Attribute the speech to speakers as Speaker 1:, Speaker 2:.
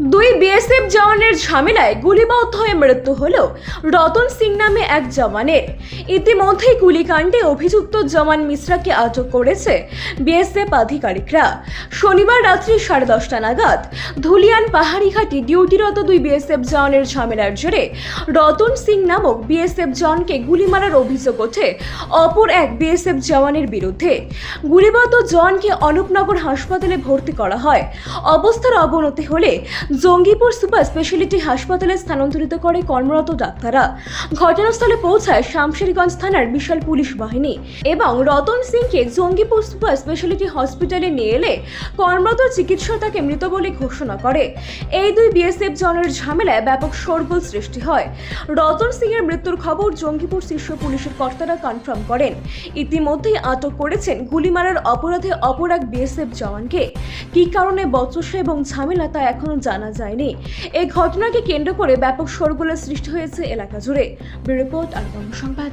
Speaker 1: দুই বিএসএফ জওয়ানের ঝামেলায় গুলিবাউদ্ধ হয়ে মৃত্যু হল রতন সিং নামে এক জওয়ানের। ইতিমধ্যেই গুলিকাণ্ডে অভিযুক্ত জওয়ান মিশ্রাকে আটক করেছে বিএসএফ আধিকারিকরা। শনিবার রাত্রি সাড়ে দশটা নাগাদ ধুলিয়ান পাহাড়িঘাটি ডিউটিরত দুই বিএসএফ জওয়ানের ঝামেলার জেরে রতন সিং নামক বিএসএফ জওয়ানকে গুলি মারার অভিযোগ ওঠে অপর এক বিএসএফ জওয়ানের বিরুদ্ধে। গুলিবাউদ্ধ জওয়ানকে অনুপনগর হাসপাতালে ভর্তি করা হয়। অবস্থার অবনতি হলে জঙ্গিপুর সুপার স্পেশালিটি হাসপাতালে স্থানান্তরিত করে কর্মরত ডাক্তাররা। ঘটনাস্থলে পৌঁছায় শামশেরগঞ্জ থানার বিশাল পুলিশ বাহিনী এবং রতন সিংকে জঙ্গিপুর সুপার স্পেশালিটি হসপিটালে নিয়ে এলে কর্মরত চিকিৎসক তাকে মৃত বলে ঘোষণা করে। এই দুই বিএসএফ জনের ঝামেলায় ব্যাপক শোরগোল সৃষ্টি হয়। রতন সিং এর মৃত্যুর খবর জঙ্গিপুর শীর্ষ পুলিশের কর্তারা কনফার্ম করেন। ইতিমধ্যেই আটক করেছেন গুলি মারার অপরাধে অপর এক বিএসএফ জওয়ানকে। কী কারণে বচসা এবং ঝামেলা তা এখনও জানা যায়নি। এই ঘটনাকে কেন্দ্র করে ব্যাপক শোরগোলের সৃষ্টি হয়েছে এলাকা জুড়ে। রিপোর্ট আর সংবাদ